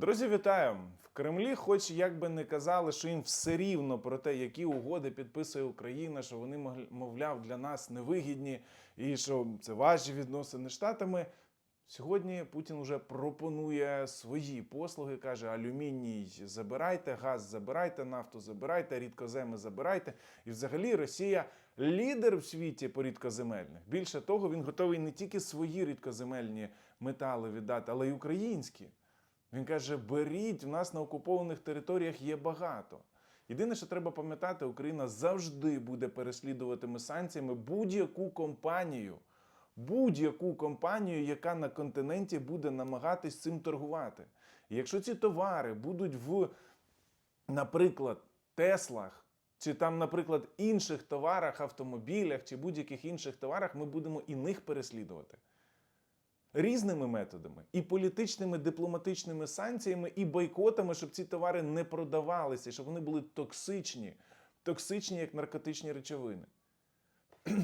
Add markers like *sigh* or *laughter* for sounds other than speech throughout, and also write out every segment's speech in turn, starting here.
Друзі, вітаю! В Кремлі, хоч як би не казали, що їм все рівно про те, які угоди підписує Україна, що вони, мовляв, для нас невигідні і що це ваші відносини з штатами. Сьогодні Путін вже пропонує свої послуги, каже: алюміній забирайте, газ забирайте, нафту забирайте, рідкоземи забирайте. І взагалі Росія лідер в світі по рідкоземельних. Більше того, він готовий не тільки свої рідкоземельні метали віддати, але й українські. Він каже: беріть, в нас на окупованих територіях є багато. Єдине, що треба пам'ятати, Україна завжди буде переслідуватиме санкціями будь-яку компанію, будь-яку компанію, яка на континенті буде намагатись цим торгувати. І якщо ці товари будуть в, наприклад, Теслах, чи там, наприклад, інших товарах, автомобілях чи будь-яких інших товарах, ми будемо і них переслідувати різними методами, і політичними, дипломатичними санкціями, і бойкотами, щоб ці товари не продавалися, щоб вони були токсичні, токсичні як наркотичні речовини. *clears throat*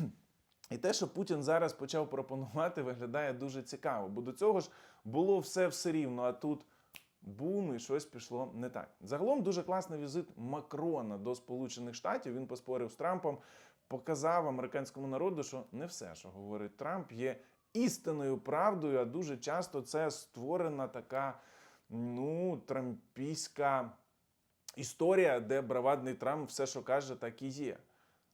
І те, що Путін зараз почав пропонувати, виглядає дуже цікаво, бо до цього ж було все все рівно, а тут бум і щось пішло не так. Загалом дуже класний візит Макрона до Сполучених Штатів. Він поспорив з Трампом, показав американському народу, що не все, що говорить Трамп, є істинною правдою, а дуже часто це створена така ну, трампійська історія, де бравадний Трамп все, що каже, так і є.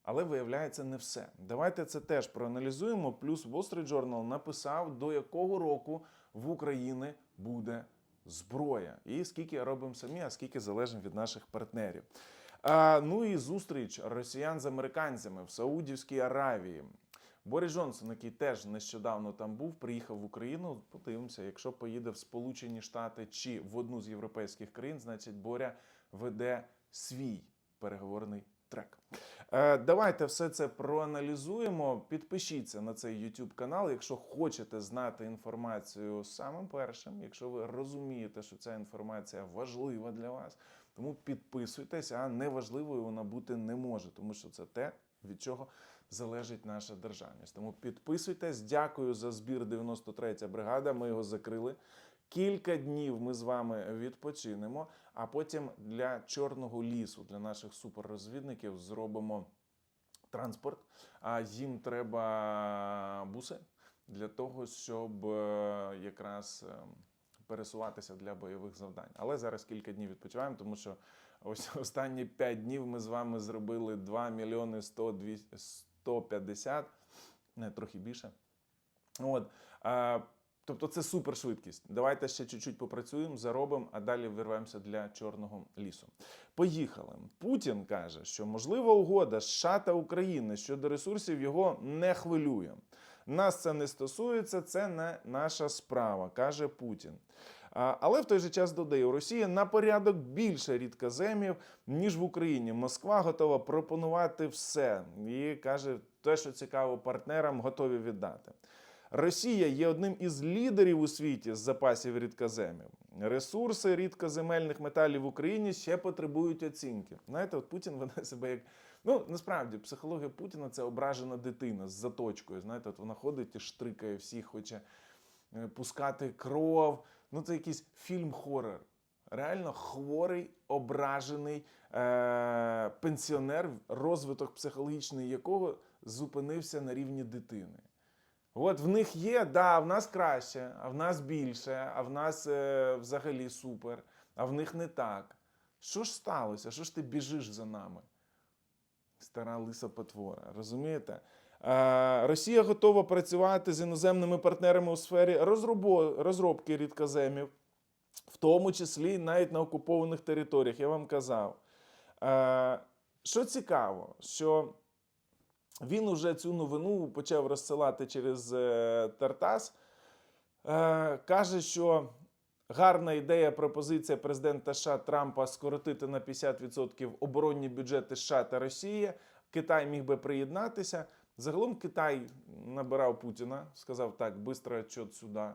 Але виявляється не все. Давайте це теж проаналізуємо. Плюс Wall Street Journal написав, до якого року в Україні буде зброя, і скільки робимо самі, а скільки залежимо від наших партнерів. А, ну і зустріч росіян з американцями в Саудівській Аравії. Борис Джонсон, який теж нещодавно там був, приїхав в Україну. Подивимося, якщо поїде в Сполучені Штати чи в одну з європейських країн, значить Боря веде свій переговорний трек. Е, давайте все це проаналізуємо. Підпишіться на цей YouTube канал, якщо хочете знати інформацію самим першим, якщо ви розумієте, що ця інформація важлива для вас. Тому підписуйтесь, а неважливою вона бути не може, тому що це те, від чого залежить наша державність. Тому підписуйтесь. Дякую за збір 93 бригада. Ми його закрили. Кілька днів ми з вами відпочинемо, а потім для чорного лісу, для наших суперрозвідників зробимо транспорт. А їм треба буси для того, щоб е, якраз е, пересуватися для бойових завдань. Але зараз кілька днів відпочиваємо, тому що ось останні 5 днів ми з вами зробили 2 мільйони 100, 200, 150, не трохи більше. От. А, тобто це супершвидкість. Давайте ще чуть-чуть попрацюємо, заробимо, а далі вирвемося для чорного лісу. Поїхали. Путін каже, що можлива угода США та України щодо ресурсів його не хвилює. Нас це не стосується, це не наша справа, каже Путін. Але в той же час додає, у Росії на порядок більше рідкоземів, ніж в Україні. Москва готова пропонувати все. І каже, те, що цікаво партнерам, готові віддати. Росія є одним із лідерів у світі з запасів рідкоземів. Ресурси рідкоземельних металів в Україні ще потребують оцінки. Знаєте, от Путін веде себе як. Ну, насправді, психологія Путіна це ображена дитина з заточкою. Знаєте, от вона ходить і штрикає всіх, хоче е, пускати кров. Ну, це якийсь фільм-хорор. Реально хворий, ображений е- пенсіонер, розвиток психологічний якого зупинився на рівні дитини. От в них є, да, в нас краще, а в нас більше, а в нас е, взагалі супер, а в них не так. Що ж сталося? Що ж ти біжиш за нами? Стара лиса потвора, розумієте? Е, Росія готова працювати з іноземними партнерами у сфері розробки рідкоземів, в тому числі навіть на окупованих територіях, я вам казав. Е, Що цікаво, що він уже цю новину почав розсилати через е, Тартас. Каже, що гарна ідея, пропозиція президента США Трампа скоротити на 50% оборонні бюджети США та Росії. Китай міг би приєднатися. Загалом Китай набирав Путіна, сказав так, швидко отчет сюди.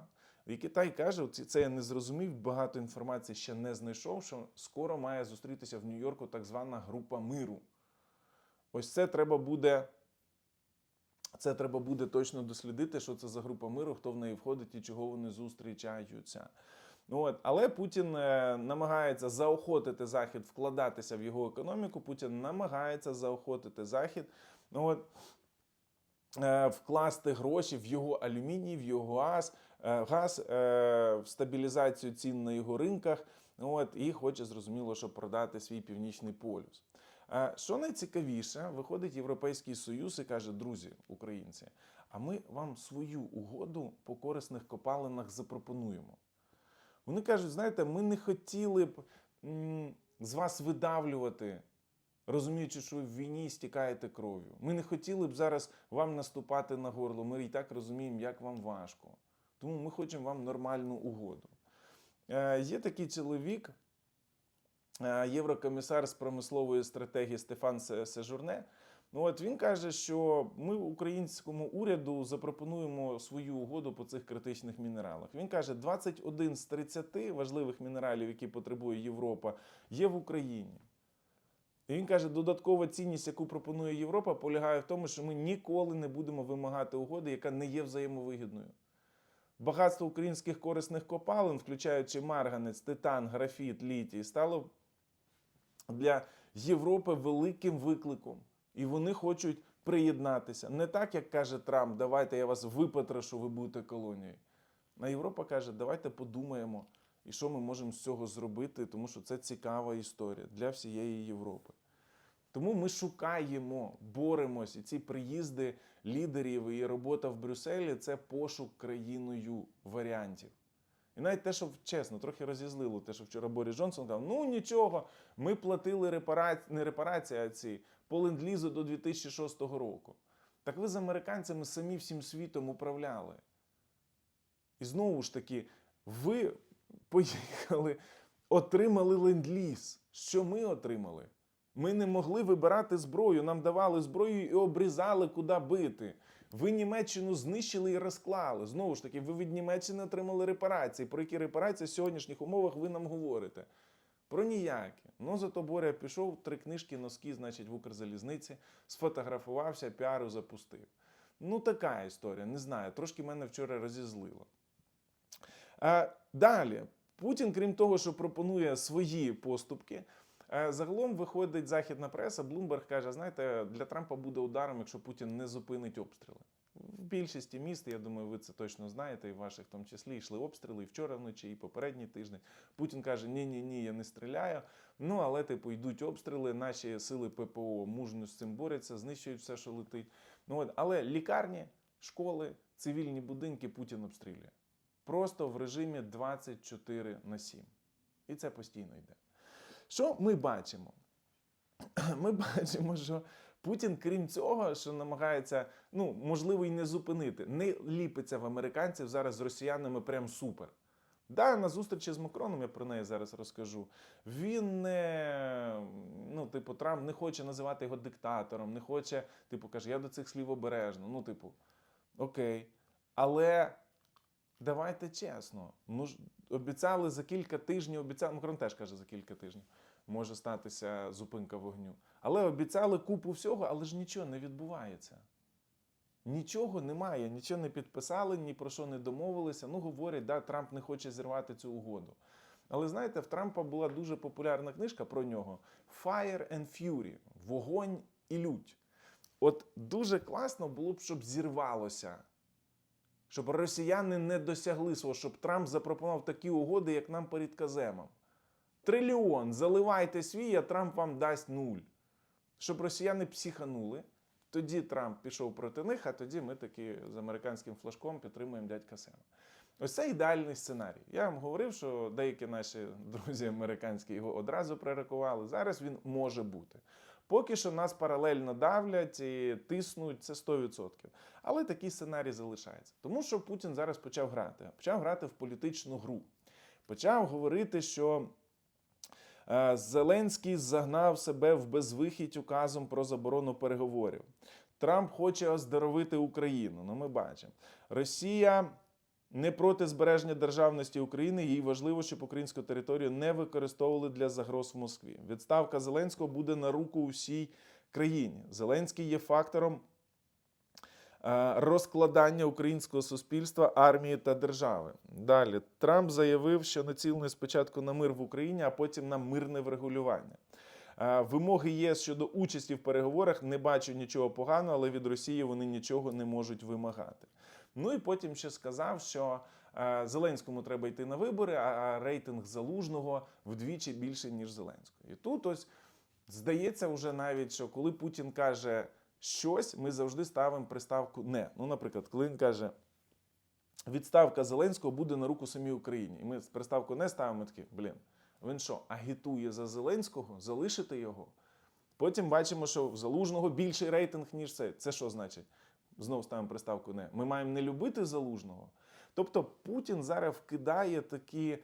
І Китай каже, це я не зрозумів, багато інформації ще не знайшов, що скоро має зустрітися в Нью-Йорку так звана група миру. Ось це треба буде. Це треба буде точно дослідити, що це за група миру, хто в неї входить і чого вони зустрічаються. Ну, От, але Путін е, намагається заохотити Захід вкладатися в його економіку. Путін намагається заохотити Захід. Ну, от, вкласти гроші в його алюміній, в його газ, е, газ е, в стабілізацію цін на його ринках. От, і хоче зрозуміло, щоб продати свій північний полюс. Е, Що найцікавіше, виходить Європейський Союз і каже: друзі, українці, а ми вам свою угоду по корисних копалинах запропонуємо. Вони кажуть: знаєте, ми не хотіли б з вас видавлювати, розуміючи, що в війні стікаєте кров'ю. Ми не хотіли б зараз вам наступати на горло. Ми і так розуміємо, як вам важко. Тому ми хочемо вам нормальну угоду. Е, є такий чоловік, е, єврокомісар з промислової стратегії Стефан Сежурне. Ну от він каже, що ми українському уряду запропонуємо свою угоду по цих критичних мінералах. Він каже, 21 з 30 важливих мінералів, які потребує Європа, є в Україні. І він каже, додаткова цінність, яку пропонує Європа, полягає в тому, що ми ніколи не будемо вимагати угоди, яка не є взаємовигідною. Багатство українських корисних копалин, включаючи марганець, титан, графіт, літій, стало для Європи великим викликом. І вони хочуть приєднатися. Не так, як каже Трамп, давайте я вас випотрошу, ви будете колонією. А Європа каже, давайте подумаємо, і що ми можемо з цього зробити, тому що це цікава історія для всієї Європи. Тому ми шукаємо, боремось, і ці приїзди лідерів і робота в Брюсселі це пошук країною варіантів. І навіть те, що чесно, трохи розізлило, те, що вчора Борис Джонсон сказав, ну нічого, ми платили репарації, не репарації, а ці по ленд-лізу до 2006 року. Так ви з американцями самі всім світом управляли. І знову ж таки, ви поїхали, отримали ленд-ліз. Що ми отримали? Ми не могли вибирати зброю, нам давали зброю і обрізали, куди бити. Ви Німеччину знищили і розклали. Знову ж таки, ви від Німеччини отримали репарації. Про які репарації в сьогоднішніх умовах ви нам говорите? Про ніякі. Ну зато Боря пішов, три книжки, носки, значить, в Укрзалізниці, сфотографувався, піару запустив. Ну, така історія, не знаю. Трошки мене вчора розізлило. А, далі, Путін, крім того, що пропонує свої поступки, е, загалом виходить західна преса. Блумберг каже: знаєте, для Трампа буде ударом, якщо Путін не зупинить обстріли. В більшості міст, я думаю, ви це точно знаєте, і в ваших в тому числі йшли обстріли і вчора вночі, і попередній тиждень. Путін каже: Ні, ні, ні, я не стріляю. Ну але типу йдуть обстріли. Наші сили ППО мужньо з цим борються, знищують все, що летить. Ну от, але лікарні, школи, цивільні будинки Путін обстрілює. Просто в режимі 24 на 7. І це постійно йде. Що ми бачимо? *clears throat* Ми бачимо, що Путін, крім цього, що намагається, ну, можливо, і не зупинити, не ліпиться в американців зараз з росіянами прям супер. Да, на зустрічі з Макроном, я про неї зараз розкажу. Він не, ну, типу, Трамп не хоче називати його диктатором, не хоче, типу, каже, я до цих слів обережно. Ну, типу, окей. Але давайте чесно. Ну, ж, обіцяли за кілька тижнів, обіцяли, Макрон теж каже, за кілька тижнів може статися зупинка вогню. Але обіцяли купу всього, але ж нічого не відбувається. Нічого немає, нічого не підписали, ні про що не домовилися. Ну, говорять, да, Трамп не хоче зірвати цю угоду. Але знаєте, в Трампа була дуже популярна книжка про нього Fire and Fury Вогонь і лють. От дуже класно було б, щоб зірвалося. Щоб росіяни не досягли свого, щоб Трамп запропонував такі угоди, як нам по рідказемам. Трильйон, заливайте свій, а Трамп вам дасть нуль. Щоб росіяни психанули, тоді Трамп пішов проти них, а тоді ми таки з американським флажком підтримуємо дядька Сема. Ось це ідеальний сценарій. Я вам говорив, що деякі наші *laughs* друзі американські його одразу пророкували. Зараз він може бути. Поки що нас паралельно давлять і тиснуть, це 100%. Але такий сценарій залишається. Тому що Путін зараз почав грати. Почав грати в політичну гру. Почав говорити, що е, Зеленський загнав себе в безвихідь указом про заборону переговорів. Трамп хоче оздоровити Україну. Ну, ми бачимо. Росія не проти збереження державності України. Їй важливо, щоб українську територію не використовували для загроз в Москві. Відставка Зеленського буде на руку усій країні. Зеленський є фактором розкладання українського суспільства, армії та держави. Далі Трамп заявив, що націлений спочатку на мир в Україні, а потім на мирне врегулювання. Е, Вимоги ЄС щодо участі в переговорах не бачу нічого поганого, але від Росії вони нічого не можуть вимагати. Ну і потім ще сказав, що е, Зеленському треба йти на вибори, а рейтинг залужного вдвічі більше, ніж Зеленського. І тут ось здається, вже навіть, що коли Путін каже щось, ми завжди ставимо приставку не. Ну, наприклад, коли він каже. Відставка Зеленського буде на руку самій Україні. І ми приставку не ставимо такі, блін, він що, агітує за Зеленського, залишити його. Потім бачимо, що в Залужного більший рейтинг, ніж це. Це що значить? Знову ставимо приставку не. Ми маємо не любити Залужного. Тобто Путін зараз вкидає такі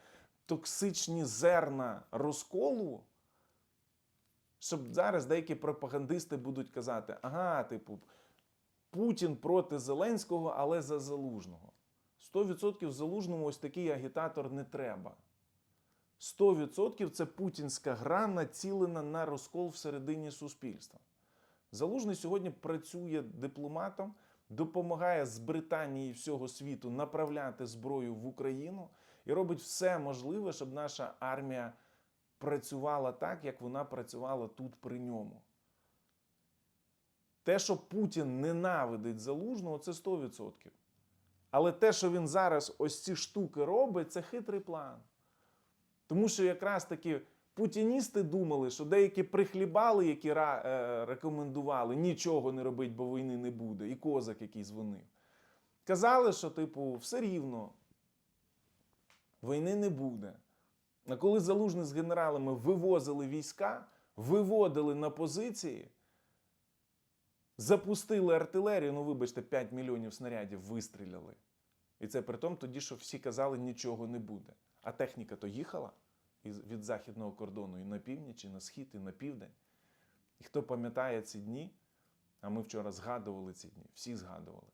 токсичні зерна розколу, щоб зараз деякі пропагандисти будуть казати: ага, типу, Путін проти Зеленського, але за Залужного. 100% Залужному ось такий агітатор не треба. 100% це путінська гра націлена на розкол всередині суспільства. Залужний сьогодні працює дипломатом, допомагає з Британії і всього світу направляти зброю в Україну і робить все можливе, щоб наша армія працювала так, як вона працювала тут при ньому. Те, що Путін ненавидить залужного, це 100%. Але те, що він зараз ось ці штуки робить, це хитрий план. Тому що якраз таки путіністи думали, що деякі прихлібали, які е, рекомендували нічого не робить, бо війни не буде, і козак який дзвонив. Казали, що, типу, все рівно, війни не буде. А коли залужний з генералами вивозили війська, виводили на позиції, запустили артилерію, ну, вибачте, 5 мільйонів снарядів вистріляли. І це при тому тоді, що всі казали, нічого не буде. А техніка то їхала від західного кордону і на північ, і на схід, і на південь. І хто пам'ятає ці дні, а ми вчора згадували ці дні, всі згадували.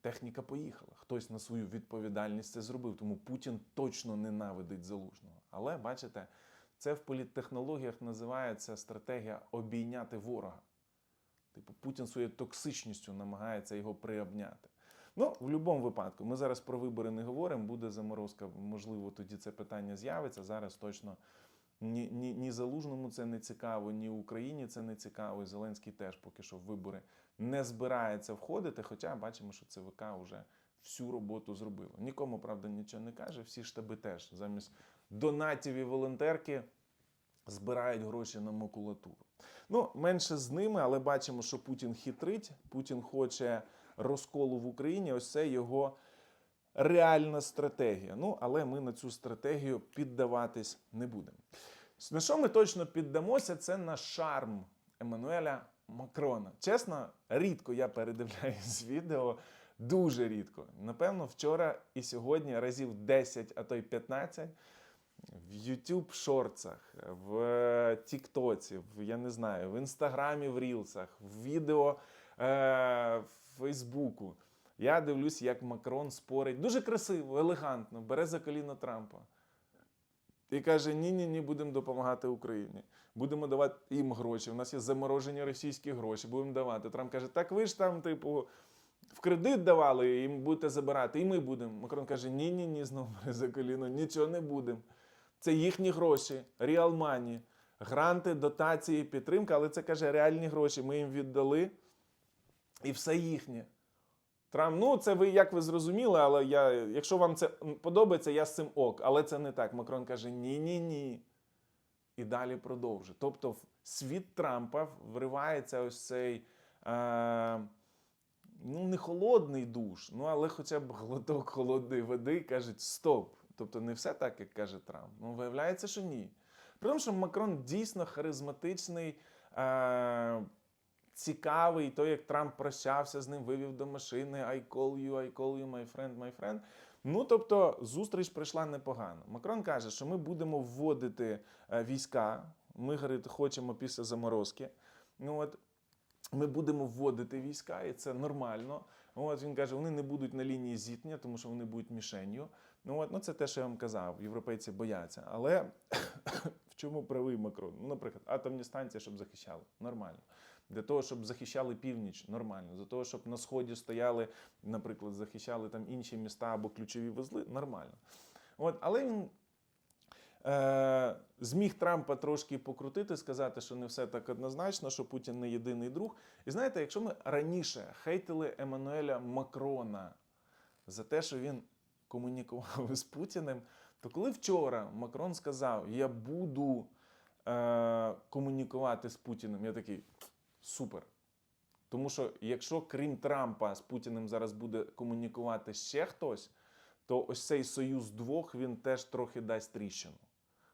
Техніка поїхала. Хтось на свою відповідальність це зробив. Тому Путін точно ненавидить залужного. Але бачите, це в політтехнологіях називається стратегія обійняти ворога. Типу, Путін своєю токсичністю намагається його приобняти. Ну, в будь-якому випадку, ми зараз про вибори не говоримо, буде заморозка, можливо, тоді це питання з'явиться. Зараз точно ні, ні, ні Залужному це не цікаво, ні Україні це не цікаво. І Зеленський теж поки що в вибори не збирається входити. Хоча бачимо, що ЦВК вже всю роботу зробило. Нікому, правда, нічого не каже. Всі штаби теж замість донатів і волонтерки збирають гроші на макулатуру. Ну, менше з ними, але бачимо, що Путін хитрить, Путін хоче розколу в Україні. Ось це його реальна стратегія. Ну, але ми на цю стратегію піддаватись не будемо. На що ми точно піддамося, це на шарм Еммануеля Макрона. Чесно, рідко я передивляюсь *laughs* відео. Дуже рідко. Напевно, вчора і сьогодні разів 10, а то й 15 в YouTube шорцах, в Тіктоці, в я не знаю, в Інстаграмі, в Рілсах, в відео е, в Фейсбуку. Я дивлюсь, як Макрон спорить дуже красиво, елегантно, бере за коліно Трампа. І каже: ні, ні, будемо допомагати Україні. Будемо давати їм гроші. У нас є заморожені російські гроші, будемо давати. Трамп каже: так ви ж там, типу, в кредит давали, їм будете забирати, і ми будемо. Макрон каже: ні, ні, знову бере за коліно, нічого не будемо. Це їхні гроші, money, гранти, дотації, підтримка, але це каже реальні гроші. Ми їм віддали, і все їхнє. Трамп, ну це ви як ви зрозуміли, але я, якщо вам це подобається, я з цим ок. Але це не так. Макрон каже: ні, ні. І далі продовжує. Тобто, в світ Трампа вривається ось цей. Е, ну, не холодний душ, ну але хоча б глоток холодної води кажуть стоп. Тобто не все так, як каже Трамп. Ну, виявляється, що ні. При тому, що Макрон дійсно харизматичний, е- цікавий, то, як Трамп прощався з ним, вивів до машини I call you, I call you, my friend, my friend. Ну, тобто, зустріч пройшла непогано. Макрон каже, що ми будемо вводити е, війська. Ми говорить, хочемо після заморозки. Ну, от, ми будемо вводити війська, і це нормально. От він каже, вони не будуть на лінії зіткнення, тому що вони будуть мішенью. Ну, от, ну це те, що я вам казав. Європейці бояться. Але *coughs* в чому правий Макрон? Ну, наприклад, атомні станції, щоб захищали. Нормально. Для того, щоб захищали північ нормально, для того, щоб на сході стояли, наприклад, захищали там інші міста або ключові вузли, нормально. От, але він е, зміг Трампа трошки покрутити, сказати, що не все так однозначно, що Путін не єдиний друг. І знаєте, якщо ми раніше хейтили Еммануеля Макрона за те, що він комунікував з Путіним, то коли вчора Макрон сказав, я буду е, комунікувати з Путіним, я такий супер. Тому що якщо крім Трампа з Путіним зараз буде комунікувати ще хтось, то ось цей союз двох він теж трохи дасть тріщину.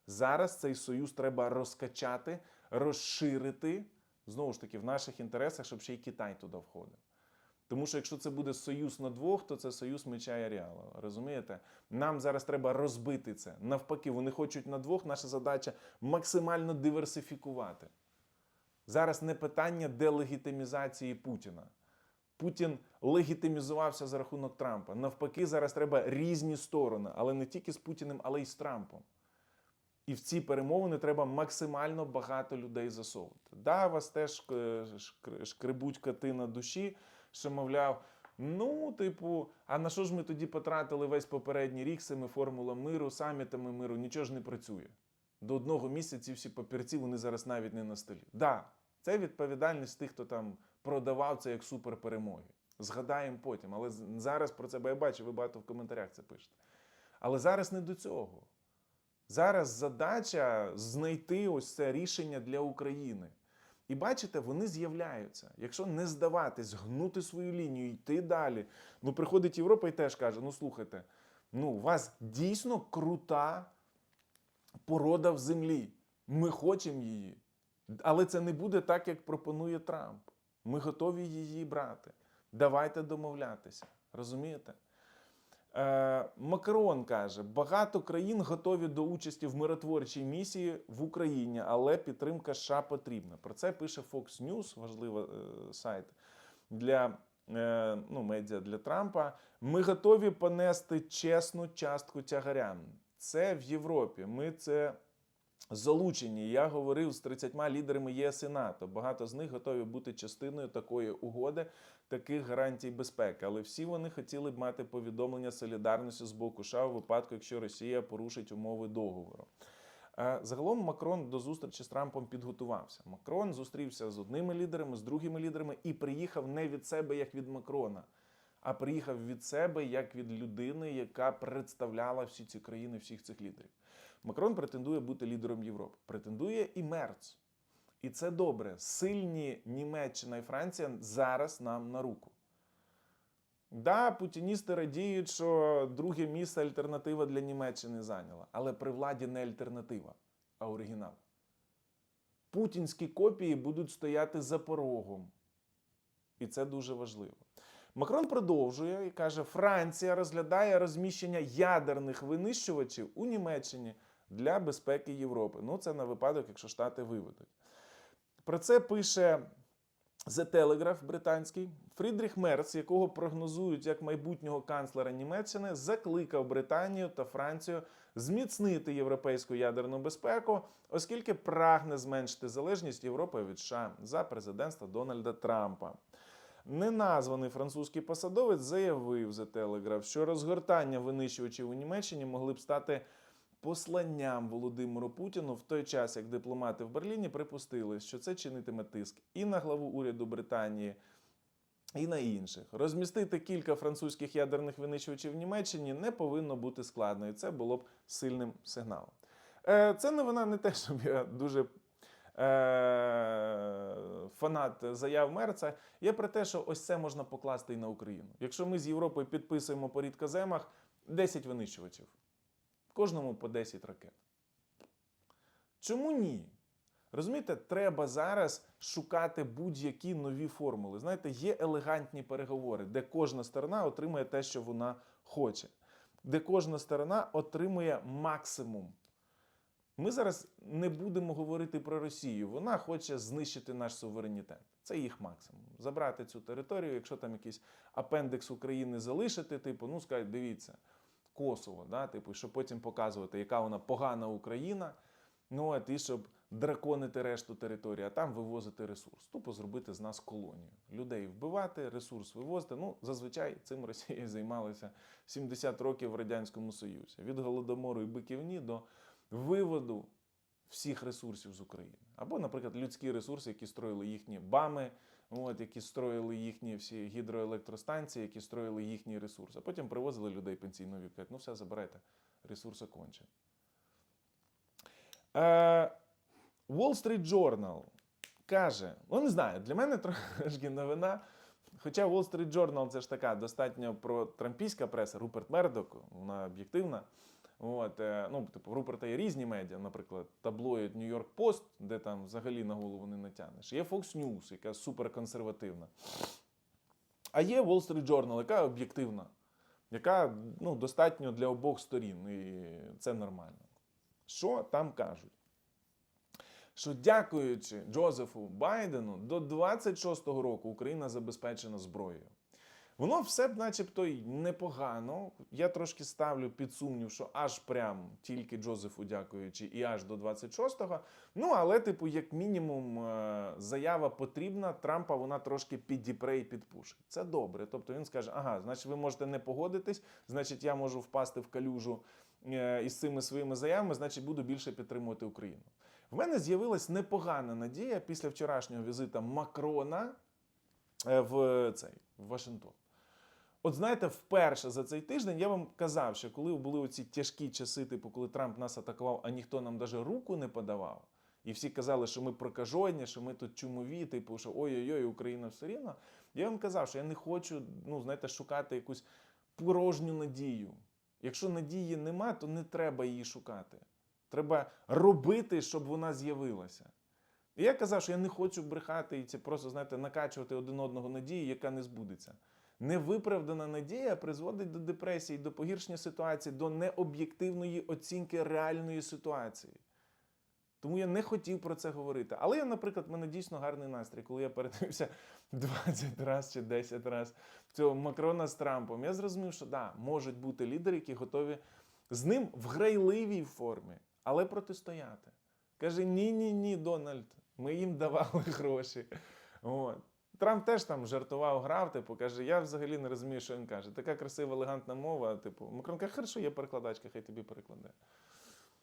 Зараз цей союз треба розкачати, розширити. Знову ж таки, в наших інтересах, щоб ще й Китай туди входив. Тому що якщо це буде союз на двох, то це союз меча і реала. Розумієте? Нам зараз треба розбити це. Навпаки, вони хочуть на двох. Наша задача максимально диверсифікувати. Зараз не питання делегітимізації Путіна. Путін легітимізувався за рахунок Трампа. Навпаки, зараз треба різні сторони, але не тільки з Путіним, але й з Трампом. І в ці перемовини треба максимально багато людей засовувати. Да, вас теж е, шкребуть коти на душі, що мовляв, ну, типу, а на що ж ми тоді потратили весь попередній рік з цими формулами миру, самітами миру, нічого ж не працює. До одного місяця всі папірці вони зараз навіть не на столі. Да, це відповідальність тих, хто там продавав це як суперперемоги. Згадаємо потім. Але зараз про це бо я бачу, ви багато в коментарях це пишете. Але зараз не до цього. Зараз задача знайти ось це рішення для України. І бачите, вони з'являються. Якщо не здаватись, гнути свою лінію, йти далі. Ну, приходить Європа і теж каже: ну слухайте, ну, у вас дійсно крута порода в землі. Ми хочемо її. Але це не буде так, як пропонує Трамп. Ми готові її брати. Давайте домовлятися. Розумієте? Е, Макрон каже: багато країн готові до участі в миротворчій місії в Україні, але підтримка США потрібна. Про це пише Fox News, важливий е, сайт для е, ну, медіа для Трампа. Ми готові понести чесну частку тягаря. Це в Європі. Ми це залучені. Я говорив з 30 лідерами ЄС і НАТО. Багато з них готові бути частиною такої угоди, таких гарантій безпеки. Але всі вони хотіли б мати повідомлення солідарності з боку США у випадку, якщо Росія порушить умови договору. Е, Загалом Макрон до зустрічі з Трампом підготувався. Макрон зустрівся з одними лідерами, з другими лідерами і приїхав не від себе, як від Макрона, а приїхав від себе як від людини, яка представляла всі ці країни, всіх цих лідерів. Макрон претендує бути лідером Європи. Претендує і Мерц. І це добре. Сильні Німеччина і Франція зараз нам на руку. Да, путіністи радіють, що друге місце альтернатива для Німеччини зайняла. Але при владі не альтернатива, а оригінал. Путінські копії будуть стояти за порогом. І це дуже важливо. Макрон продовжує і каже: Франція розглядає розміщення ядерних винищувачів у Німеччині для безпеки Європи. Ну, це на випадок, якщо Штати виведуть. Про це пише The Telegraph британський. Фрідріх Мерц, якого прогнозують як майбутнього канцлера Німеччини, закликав Британію та Францію зміцнити європейську ядерну безпеку, оскільки прагне зменшити залежність Європи від США за президентства Дональда Трампа. Неназваний французький посадовець заявив The Telegraph, що розгортання винищувачів у Німеччині могли б стати посланням Володимиру Путіну в той час, як дипломати в Берліні припустили, що це чинитиме тиск і на главу уряду Британії, і на інших. Розмістити кілька французьких ядерних винищувачів в Німеччині не повинно бути складно, і це було б сильним сигналом. Е, Це новина не те, щоб я дуже фанат заяв Мерца. Є про те, що ось це можна покласти і на Україну. Якщо ми з Європою підписуємо по рідкоземах 10 винищувачів, кожному по 10 ракет. Чому ні? Розумієте, треба зараз шукати будь-які нові формули. Знаєте, є елегантні переговори, де кожна сторона отримує те, що вона хоче, де кожна сторона отримує максимум. Ми зараз не будемо говорити про Росію. Вона хоче знищити наш суверенітет. Це їх максимум. Забрати цю територію, якщо там якийсь апендекс України залишити, типу, ну скажуть, дивіться, Косово, да, типу, щоб потім показувати, яка вона погана Україна. Ну, от і щоб драконити решту території, а там вивозити ресурс. Тупо зробити з нас колонію. Людей вбивати, ресурс вивозити. Ну, зазвичай цим Росія *laughs* займалася 70 років в Радянському Союзі. Від голодомору і биківні до виводу всіх ресурсів з України. Або, наприклад, людські ресурси, які строїли їхні бами, от, які строїли їхні всі гідроелектростанції, які строїли їхні ресурси. А потім привозили людей пенсійного віку. Ну, все, забирайте, ресурси конче. Е, Wall Street Journal каже: ну не знаю, для мене трошки новина. Хоча Wall Street Journal це ж така достатньо про трампійська преса, Руперт Мердок, вона об'єктивна. От, е, ну, типу, в Руперта є різні медіа, наприклад, таблоїд York Post, де там взагалі на голову не натягнеш. Є Fox News, яка суперконсервативна. А є Wall Street Journal, яка об'єктивна, яка ну, достатньо для обох сторін, і це нормально. Що там кажуть? Що дякуючи Джозефу Байдену, до 26-го року Україна забезпечена зброєю. Воно все б, начебто, й непогано. Я трошки ставлю під сумнів, що аж прям тільки Джозефу дякуючи, і аж до 26-го. Ну, але, типу, як мінімум, е, заява потрібна. Трампа вона трошки підіпре і підпушить. Це добре. Тобто він скаже: ага, значить, ви можете не погодитись, значить, я можу впасти в калюжу е, із цими своїми заявами, значить, буду більше підтримувати Україну. В мене з'явилась непогана надія після вчорашнього візита Макрона е, в цей в Вашингтон. От знаєте, вперше за цей тиждень я вам казав, що коли були оці тяжкі часи, типу, коли Трамп нас атакував, а ніхто нам навіть руку не подавав, і всі казали, що ми прокажені, що ми тут чумові, типу, що ой-ой-ой, Україна все рівно. Я вам казав, що я не хочу, ну, знаєте, шукати якусь порожню надію. Якщо надії нема, то не треба її шукати. Треба робити, щоб вона з'явилася. І я казав, що я не хочу брехати і це просто, знаєте, накачувати один одного надії, яка не збудеться. Невиправдана надія призводить до депресії, до погіршення ситуації, до необ'єктивної оцінки реальної ситуації. Тому я не хотів про це говорити. Але я, наприклад, в мене дійсно гарний настрій, коли я передивився *laughs* 20 разів чи 10 разів цього Макрона з Трампом. Я зрозумів, що да, можуть бути лідери, які готові з ним в грайливій формі, але протистояти. Каже: ні, ні, ні, Дональд, ми їм давали *laughs* гроші. От. Трамп теж там жартував, грав, типу, каже, я взагалі не розумію, що він каже. Така красива, елегантна мова. Типу, Макрон каже, хорошо, є перекладачка, хай тобі перекладе.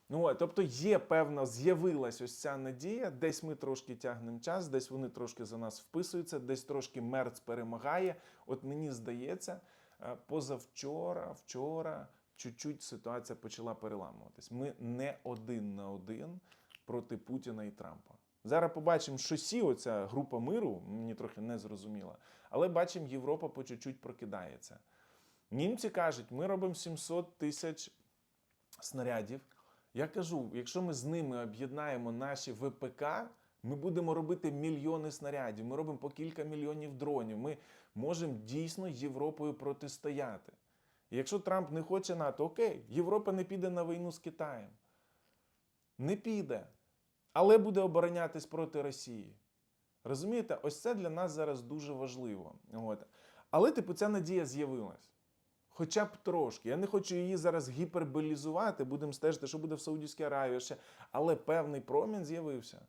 Ну, тобто є певна, з'явилась ось ця надія, десь ми трошки тягнемо час, десь вони трошки за нас вписуються, десь трошки мерц перемагає. От мені здається, е, позавчора, вчора, чуть-чуть ситуація почала переламуватись. Ми не один на один проти Путіна і Трампа. Зараз побачимо, що сі, оця група миру, мені трохи не зрозуміла, але бачимо, Європа по чуть-чуть прокидається. Німці кажуть, ми робимо 700 тисяч снарядів. Я кажу, якщо ми з ними об'єднаємо наші ВПК, ми будемо робити мільйони снарядів, ми робимо по кілька мільйонів дронів. Ми можемо дійсно Європою протистояти. І якщо Трамп не хоче НАТО, окей, Європа не піде на війну з Китаєм. Не піде, але буде оборонятись проти Росії. Розумієте, ось це для нас зараз дуже важливо. От. Але, типу, ця надія з'явилась. Хоча б трошки. Я не хочу її зараз гіперболізувати, будемо стежити, що буде в Саудівській Аравії ще. Але певний промін з'явився.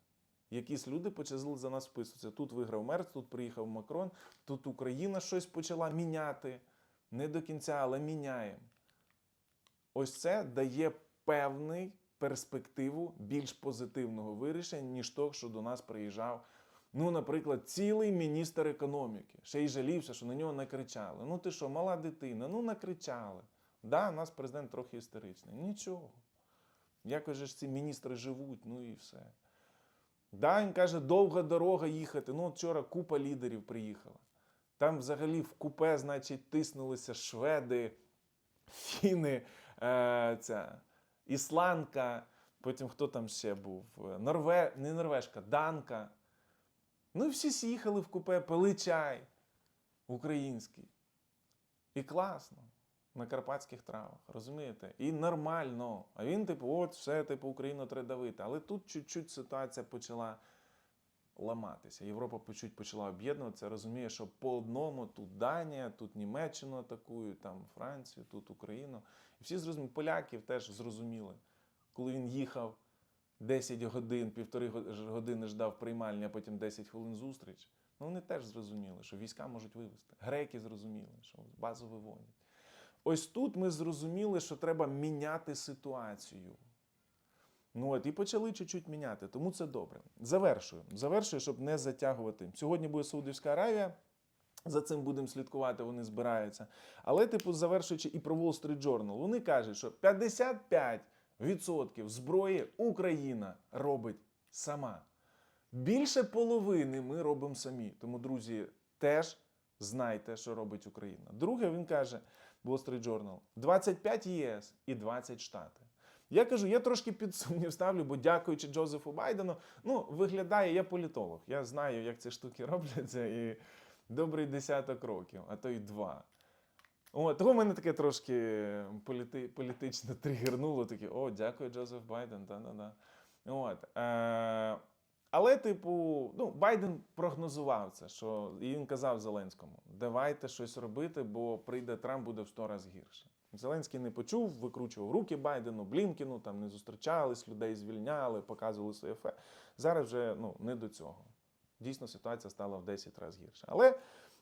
Якісь люди почали за нас вписуватися. Тут виграв Мерц, тут приїхав Макрон, тут Україна щось почала міняти. Не до кінця, але міняємо. Ось це дає певний перспективу більш позитивного вирішення, ніж то, що до нас приїжджав. Ну, наприклад, цілий міністр економіки. Ще й жалівся, що на нього накричали. Ну ти що, мала дитина? Ну накричали. Да, у нас президент трохи істеричний. Нічого. Якось же ж ці міністри живуть, ну і все. Да, він каже, довга дорога їхати. Ну, вчора купа лідерів приїхала. Там взагалі в купе, значить, тиснулися шведи, фіни, е, ця, ісландка, потім хто там ще був? Норве... Не норвежка, данка. Ну і всі з'їхали в купе, пили чай український. І класно. На карпатських травах, розумієте? І нормально. А він, типу, от все, типу, Україну треба давити. Але тут чуть-чуть ситуація почала ламатися. Європа по чуть почала об'єднуватися, розуміє, що по одному тут Данія, тут Німеччину атакують, там Францію, тут Україну. І всі зрозуміли, поляків теж зрозуміли, коли він їхав 10 годин, півтори години ждав приймальні, а потім 10 хвилин зустріч. Ну, вони теж зрозуміли, що війська можуть вивезти. Греки зрозуміли, що базу виводять. Ось тут ми зрозуміли, що треба міняти ситуацію. Ну от і почали чуть-чуть міняти, тому це добре. Завершую. Завершую, щоб не затягувати. Сьогодні буде Саудівська Аравія. За цим будемо слідкувати, вони збираються. Але, типу, завершуючи і про Wall Street Journal, вони кажуть, що 55% зброї Україна робить сама. Більше половини ми робимо самі. Тому, друзі, теж знайте, що робить Україна. Друге, він каже, Wall Street Journal, 25 ЄС і 20 Штати. Я кажу, я трошки під сумнів ставлю, бо дякуючи Джозефу Байдену, ну, виглядає, я політолог. Я знаю, як ці штуки *laughs* робляться, і добрий десяток років, а то й два. О, того мене таке трошки політи, політично тригернуло. Таке, о, дякую, Джозеф Байден. Да-да-да. От, е, але, типу, ну, Байден прогнозував це, що і він казав Зеленському: давайте щось робити, бо прийде Трамп, буде в сто разів гірше. Зеленський не почув, викручував руки Байдену, Блінкіну, там не зустрічались, людей звільняли, показували своє фе. Зараз вже ну, не до цього. Дійсно, ситуація стала в 10 разів гірше. Але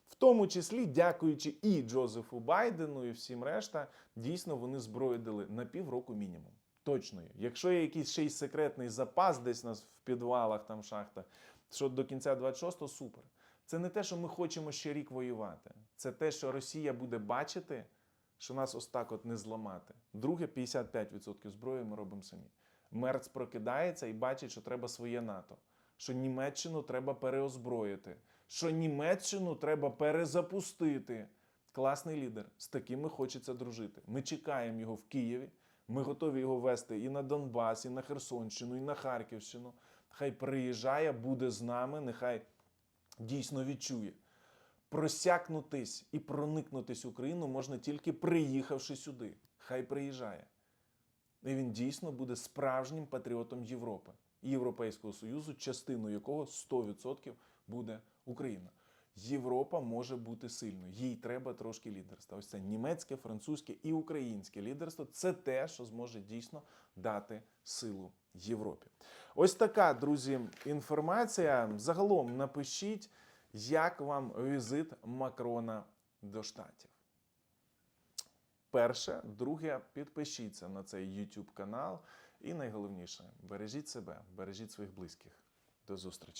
в тому числі, дякуючи і Джозефу Байдену, і всім решта, дійсно вони зброю дали на півроку мінімум. Точно. Якщо є якийсь ще й секретний запас десь нас в підвалах, там в шахтах, що до кінця 26-го супер. Це не те, що ми хочемо ще рік воювати. Це те, що Росія буде бачити, що нас ось так от не зламати. Друге, 55% зброї ми робимо самі. Мерц прокидається і бачить, що треба своє НАТО, що Німеччину треба переозброїти, що Німеччину треба перезапустити. Класний лідер. З такими хочеться дружити. Ми чекаємо його в Києві. Ми готові його вести і на Донбас, і на Херсонщину, і на Харківщину. Хай приїжджає, буде з нами, нехай дійсно відчує. Просякнутись і проникнутись Україну можна тільки приїхавши сюди. Хай приїжджає. І він дійсно буде справжнім патріотом Європи Європейського Союзу, частиною якого 100% буде Україна. Європа може бути сильною. Їй треба трошки лідерства. Ось це німецьке, французьке і українське лідерство це те, що зможе дійсно дати силу Європі. Ось така, друзі, інформація. Загалом напишіть, як вам візит Макрона до Штатів. Перше, друге, підпишіться на цей YouTube канал. І найголовніше, бережіть себе, бережіть своїх близьких. До зустрічі.